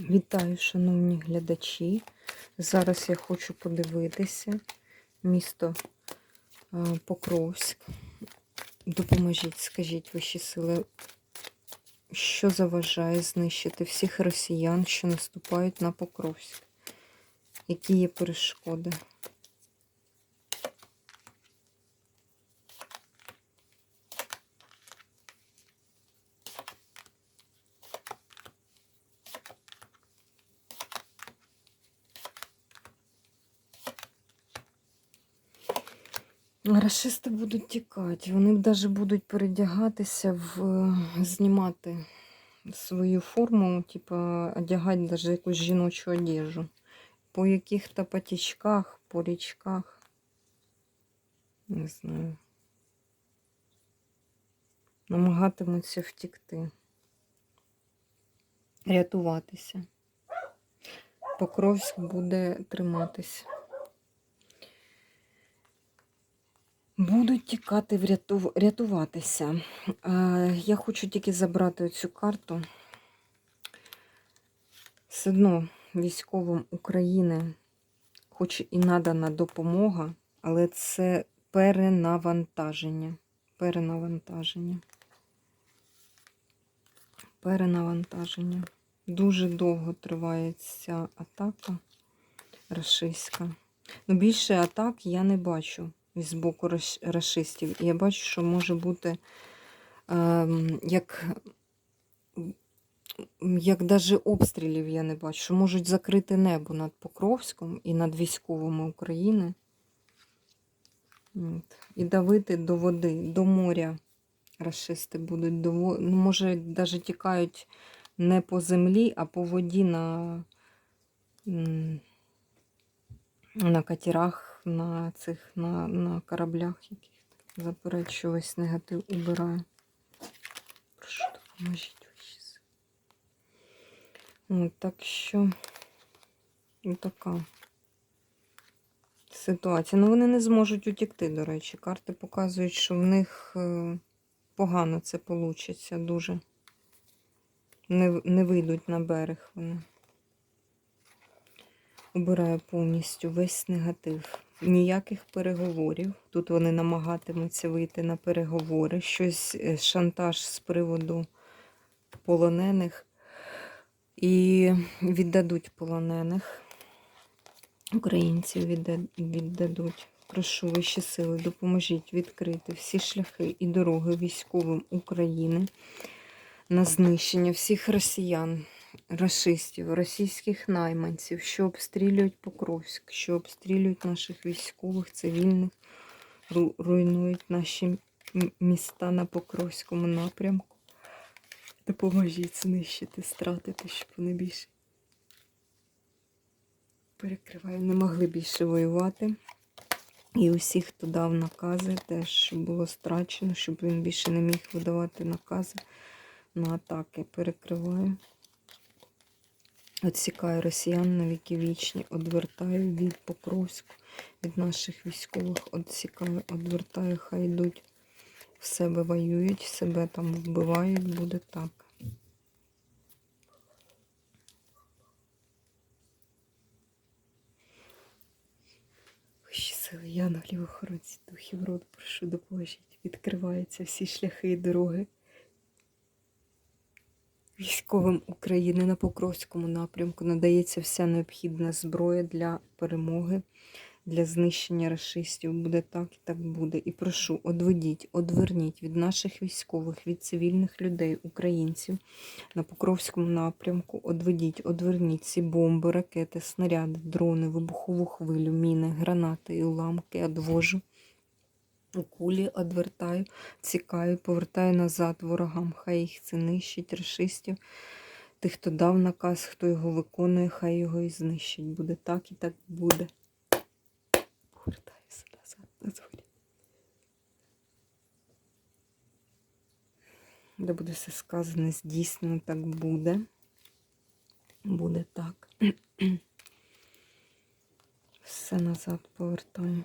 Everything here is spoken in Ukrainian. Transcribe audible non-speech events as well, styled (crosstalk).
Вітаю, шановні глядачі. Зараз я хочу подивитися місто е, Покровськ. Допоможіть, скажіть вищі сили, що заважає знищити всіх росіян, що наступають на Покровськ? Які є перешкоди? Рашисти будуть тікати, вони навіть будуть передягатися в знімати свою форму, типу, одягати навіть якусь жіночу одежу. По яких-то потічках, по річках. Не знаю. Намагатимуться втікти. Рятуватися. Покровськ буде триматися. Будуть тікати, врятув... рятуватися. Я хочу тільки забрати цю карту. Все одно військовим України, хоч і надана допомога, але це перенавантаження. Перенавантаження. Перенавантаження. Дуже довго триває ця атака рашистська. Ну, більше атак я не бачу з боку расистів. І я бачу, що може бути е, як як навіть обстрілів я не бачу, що можуть закрити небо над Покровськом і над військовими України. От. І давити до води, до моря расисти будуть до ну, може, навіть тікають не по землі, а по воді на на катерах, на цих на, на кораблях яких заперечу весь негатив убираю. Прошу допоможіть От, Так що така ситуація. Ну, вони не зможуть утікти, до речі. Карти показують, що в них е, погано це вийде дуже. Не, не вийдуть на берег вони. Обираю повністю весь негатив. Ніяких переговорів. Тут вони намагатимуться вийти на переговори. Щось е, шантаж з приводу полонених. І віддадуть полонених. Українців віддадуть. Прошу вищі сили, допоможіть відкрити всі шляхи і дороги військовим України на знищення всіх росіян расистів, російських найманців, що обстрілюють Покровськ, що обстрілюють наших військових, цивільних, руйнують наші міста на Покровському напрямку. Допоможіть знищити, стратити, щоб вони більше перекриваю, не могли більше воювати. І усіх, хто дав накази, теж було страчено, щоб він більше не міг видавати накази на атаки. Перекриваю. Отсікаю росіян на віки вічні, одвертаю від Покровську, від наших військових, отсікаю, одвертаю, хай йдуть в себе воюють, себе там вбивають, буде так. Сили янголів, охоронці, духів роду, прошу допоможіть. Відкриваються всі шляхи і дороги військовим України на Покровському напрямку надається вся необхідна зброя для перемоги, для знищення расистів. Буде так і так буде. І прошу, одведіть, одверніть від наших військових, від цивільних людей, українців на Покровському напрямку. Одведіть, одверніть ці бомби, ракети, снаряди, дрони, вибухову хвилю, міни, гранати і уламки, одвожу кулі одвертаю, цікаю, повертаю назад ворогам. Хай їх це нищить, расистів. Тих, хто дав наказ, хто його виконує, хай його і знищить. Буде так і так буде. Повертаюся назад на зорі. Де буде все сказане, здійснено, так буде. Буде так. (clears throat) Все назад повертаю.